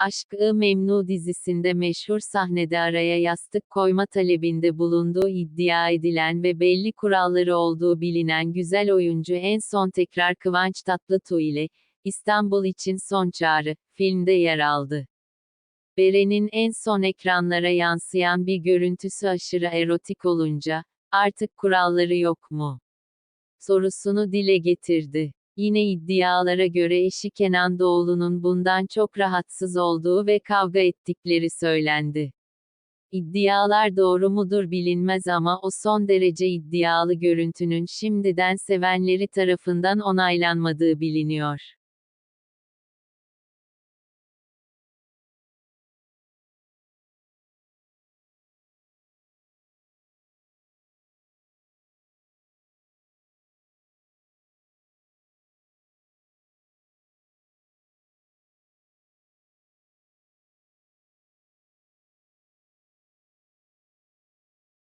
Aşk-ı Memnu dizisinde meşhur sahnede araya yastık koyma talebinde bulunduğu iddia edilen ve belli kuralları olduğu bilinen güzel oyuncu en son tekrar Kıvanç Tatlıtuğ ile, İstanbul için Son Çağrı, filmde yer aldı. Beren'in en son ekranlara yansıyan bir görüntüsü aşırı erotik olunca, artık kuralları yok mu? sorusunu dile getirdi. Yine iddialara göre eşi Kenan Doğulu'nun bundan çok rahatsız olduğu ve kavga ettikleri söylendi. İddialar doğru mudur bilinmez ama o son derece iddialı görüntünün şimdiden sevenleri tarafından onaylanmadığı biliniyor.